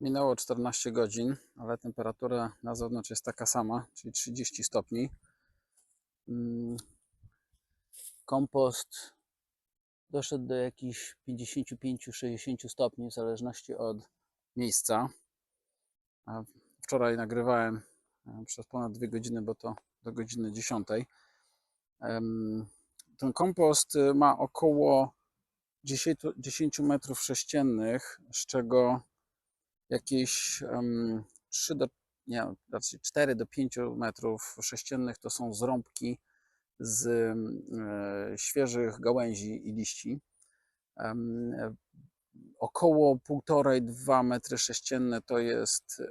Minęło 14 godzin, ale temperatura na zewnątrz jest taka sama, czyli 30 stopni. Mm, Kompost doszedł do jakichś 55-60 stopni, w zależności od miejsca. Wczoraj nagrywałem e, przez ponad 2 godziny, bo to do godziny 10. Em, Ten kompost y, ma około 10, 10 metrów sześciennych, z czego jakieś em, 3 do, nie, raczej 4 do 5 metrów sześciennych to są zrąbki z e, świeżych gałęzi i liści. E, Około 1,5-2 metry sześcienne to jest,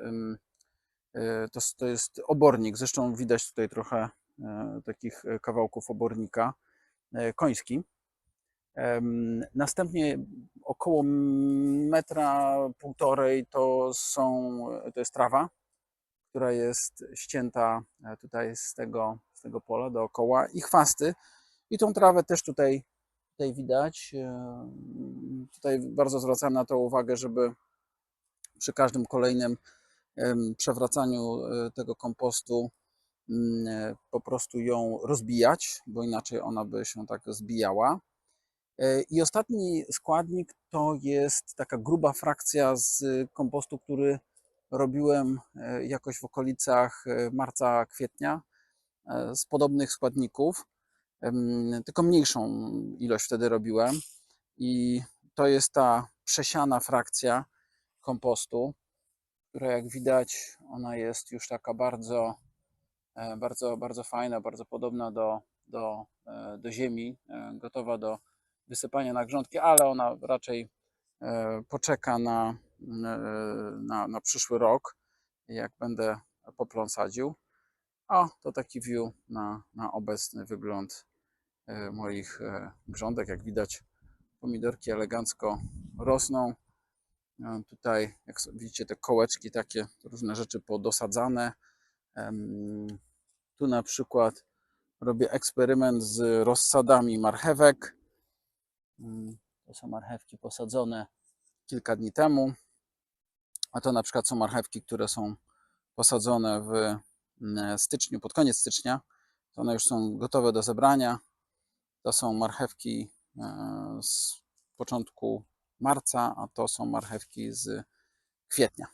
e, to, to jest obornik. Zresztą widać tutaj trochę e, takich kawałków obornika e, koński. Następnie około metra półtorej to są, to jest trawa, która jest ścięta e, tutaj z tego, z tego pola dookoła i chwasty. I tą trawę też tutaj, tutaj widać. Em, Tutaj bardzo zwracałem na to uwagę, żeby przy każdym kolejnym przewracaniu e, tego kompostu mm, e, po prostu ją rozbijać, bo inaczej ona by się tak zbijała. E, I ostatni składnik to jest taka gruba frakcja z kompostu, który robiłem e, jakoś w okolicach e, marca, kwietnia z podobnych składników, tylko mniejszą ilość wtedy robiłem. I to jest ta przesiana frakcja kompostu, która jak widać, ona jest już taka bardzo, bardzo, bardzo fajna, bardzo podobna do, do, do ziemi, gotowa do wysypania na grządki, ale ona raczej e, poczeka na, e, na, na przyszły rok, jak będę poplon sadził. A to taki view na, na obecny wygląd e, moich grządek. Jak widać, pomidorki elegancko rosną. Tutaj, jak widzicie, te kołeczki takie, różne rzeczy podosadzane. Tu na przykład robię eksperyment z rozsadami marchewek. Mm, To są marchewki posadzone kilka dni temu. A to na przykład są marchewki, które są posadzone w mm, styczniu, pod koniec stycznia. To one już są gotowe do zebrania. To są marchewki e, z początku marca, a to są marchewki z kwietnia.